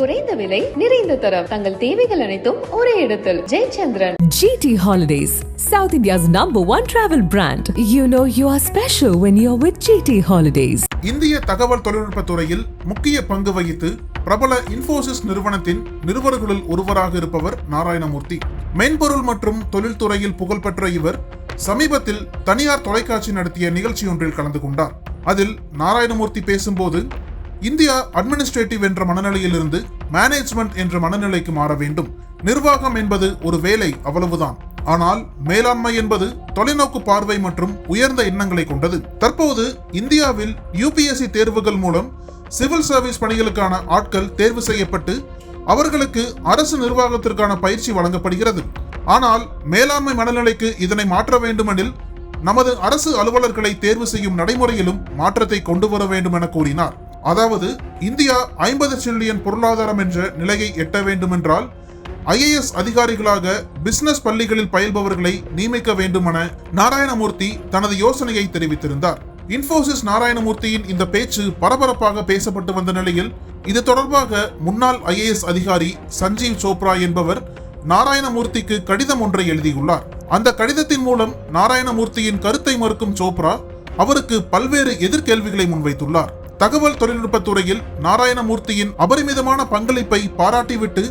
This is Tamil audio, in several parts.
குறைந்த விலை நிறைந்த தரம். தங்கள் தேவைகள் அனைத்தும் ஒரே இடத்தில். Jayachandran. GT Holidays, South India's number one travel brand. You know you are special when you're with GT Holidays. இந்திய தகவல் தொழில்நுட்பத் துறையில் முக்கிய பங்கு வகித்து பிரபல இன்ஃபோசிஸ் நிறுவனத்தின் நிறுவனர்களில் ஒருவராக இருப்பவர் நாராயணமூர்த்தி. மென்பொருள் மற்றும் தொழில்துறையில் புகழ்பெற்ற இவர் சமீபத்தில் தனியார் தொலைக்காட்சி நடத்திய நிகழ்ச்சி ஒன்றில் கலந்து கொண்டார். அதில் நாராயணமூர்த்தி பேசும்போது இந்தியா அட்மினிஸ்ட்ரேட்டிவ் என்ற மனநிலையிலிருந்து மேனேஜ்மெண்ட் என்ற மனநிலைக்கு மாற வேண்டும். நிர்வாகம் என்பது ஒரு வேலை அவ்வளவுதான். ஆனால் மேலாண்மை என்பது தொலைநோக்கு பார்வை மற்றும் உயர்ந்த எண்ணங்களை கொண்டது. தற்போது இந்தியாவில் யூபிஎஸ்சி தேர்வுகள் மூலம் சிவில் சர்வீஸ் பணிகளுக்கான ஆட்கள் தேர்வு செய்யப்பட்டு அவர்களுக்கு அரசு நிர்வாகத்திற்கான பயிற்சி வழங்கப்படுகிறது. ஆனால் மேலாண்மை மனநிலைக்கு இதனை மாற்ற வேண்டுமெனில் நமது அரசு அலுவலர்களை தேர்வு செய்யும் நடைமுறையிலும் மாற்றத்தை கொண்டு வர வேண்டும் என கூறினார். அதாவது இந்தியா ஐம்பது ட்ரில்லியன் பொருளாதாரம் என்ற நிலையை எட்ட வேண்டுமென்றால் ஐஏஎஸ் அதிகாரிகளாக பிசினஸ் பள்ளிகளில் பயில்பவர்களை நியமிக்க வேண்டுமென நாராயணமூர்த்தி தனது யோசனையை தெரிவித்திருந்தார். இன்போசிஸ் நாராயணமூர்த்தியின் இந்த பேச்சு பரபரப்பாக பேசப்பட்டு வந்த நிலையில் இது தொடர்பாக முன்னாள் ஐஏஎஸ் அதிகாரி சஞ்சீவ் சோப்ரா என்பவர் நாராயணமூர்த்திக்கு கடிதம் ஒன்றை எழுதியுள்ளார். அந்த கடிதத்தின் மூலம் நாராயணமூர்த்தியின் கருத்தை மறுக்கும் சோப்ரா அவருக்கு பல்வேறு எதிர்கேள்விகளை முன்வைத்துள்ளார். தகவல் தொழில்நுட்பத் துறையில் நாராயணமூர்த்தியின் அபரிமிதமான பங்களிப்பை பாராட்டிவிட்டு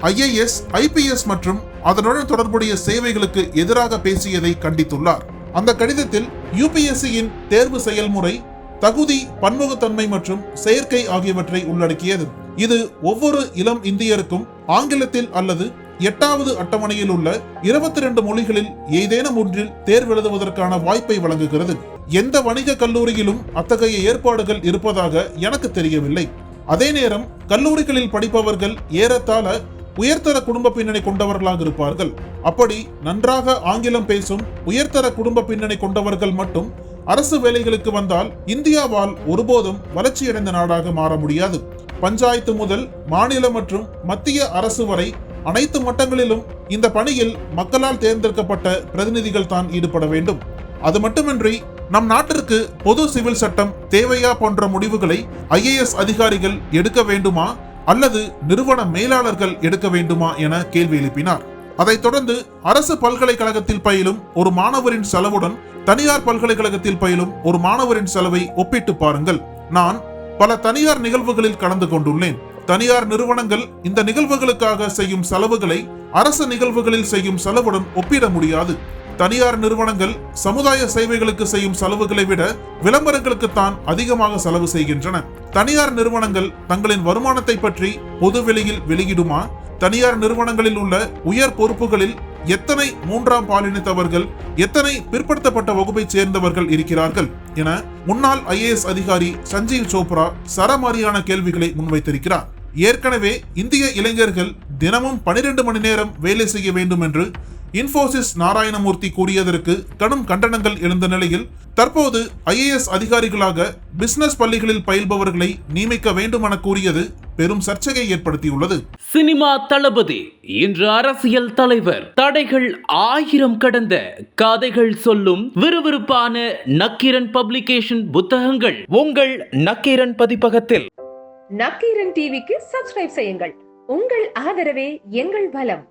ஐஏஎஸ் ஐபிஎஸ் மற்றும் அதனுடன் தொடர்புடைய சேவைகளுக்கு எதிராக பேசியதை கண்டித்துள்ளார். அந்த கடிதத்தில் யூபிஎஸ்சியின் தேர்வு செயல்முறை தகுதி பன்முகத்தன்மை மற்றும் செயற்கை ஆகியவற்றை உள்ளடக்கியது. இது ஒவ்வொரு இளம் இந்தியருக்கும் ஆங்கிலத்தில் அல்லது எட்டாவது அட்டவணையில் உள்ள இருபத்தி ரெண்டு மொழிகளில் ஏதேனும் ஒன்றில் தேர்வெழுதுவதற்கான வாய்ப்பை வழங்குகிறது. எந்த வணிக கல்லூரியிலும் அத்தகைய ஏற்பாடுகள் இருப்பதாக எனக்கு தெரியவில்லை. அதே நேரம் கல்லூரிகளில் படிப்பவர்கள் ஏறத்தாழ உயர்தர குடும்ப பின்னணி கொண்டவர்களாக இருப்பார்கள். அப்படி நன்றாக ஆங்கிலம் பேசும் உயர்தர குடும்ப பின்னணி கொண்டவர்கள் மட்டும் அரசு வேலைகளுக்கு வந்தால் இந்தியாவால் ஒருபோதும் வளர்ச்சியடைந்த நாடாக மாற முடியாது. பஞ்சாயத்து முதல் மாநில மற்றும் மத்திய அரசு வரை அனைத்து மட்டங்களிலும் இந்த பணியில் மக்களால் தேர்ந்தெடுக்கப்பட்ட பிரதிநிதிகள் தான் ஈடுபட வேண்டும். அது மட்டுமின்றி நம் நாட்டிற்கு பொது சிவில் சட்டம் தேவையா போன்ற முடிவுகளை ஐஏஎஸ் அதிகாரிகள் எடுக்க வேண்டுமா? அல்லது நிறுவன மேலாளர்கள் எடுக்க வேண்டுமா என கேள்வி எழுப்பினார். அதைத் தொடர்ந்து அரசு பல்கலைக்கழகத்தில் பயிலும் ஒரு மாணவரின் செலவுடன் தனியார் பல்கலைக்கழகத்தில் பயிலும் ஒரு மாணவரின் செலவை ஒப்பிட்டு பாருங்கள். நான் பல தனியார் நிகழ்வுகளில் கலந்து கொண்டுள்ளேன். தனியார் நிறுவனங்கள் இந்த நிகழ்வுகளுக்காக செய்யும் செலவுகளை அரசு நிகழ்வுகளில் செய்யும் செலவுடன் ஒப்பிட முடியாது. தனியார் நிறுவனங்கள் சமுதாய சேவைகளுக்கு செய்யும் செலவுகளை விட விளம்பரங்களுக்கு தான் அதிகமாக செலவு செய்கின்றன. தனியார் நிறுவனங்கள் தங்களின் வருமானத்தை பற்றி பொதுவெளியில் வெளியிடுமா? தனியார் நிறுவனங்களில் உள்ள உயர் பொறுப்புகளில் எத்தனை மூன்றாம் பாலினத்தவர்கள் எத்தனை பிற்படுத்தப்பட்ட வகுப்பைச் சேர்ந்தவர்கள் இருக்கிறார்கள் என முன்னாள் ஐஏஎஸ் அதிகாரி சஞ்சீவ் சோப்ரா சரமாரியான கேள்விகளை முன்வைத்திருக்கிறார். ஏற்கனவே இந்திய இளைஞர்கள் தினமும் பனிரெண்டு மணி நேரம் வேலை செய்ய வேண்டும் என்று இன்ஃபோசிஸ் நாராயணமூர்த்தி கூறியதற்கு கடும் கண்டனங்கள் எழுந்த நிலையில் தற்போது ஐஏஎஸ் அதிகாரிகளாக பிசினஸ் பள்ளிகளில் பயில்பவர்களை நியமிக்க வேண்டும் என கூறியது பெரும் சர்ச்சையை ஏற்படுத்தியுள்ளது. சினிமா தளபதி இன்று அரசியல் தலைவர். தடைகள் ஆயிரம் கடந்த கதைகள் சொல்லும் விறுவிறுப்பான நக்கீரன் பப்ளிகேஷன் புத்தகங்கள் உங்கள் நக்கீரன் பதிப்பகத்தில். நக்கீரன் டிவிக்கு சப்ஸ்கிரைப் செய்யுங்கள். உங்கள் ஆதரவே எங்கள் பலம்.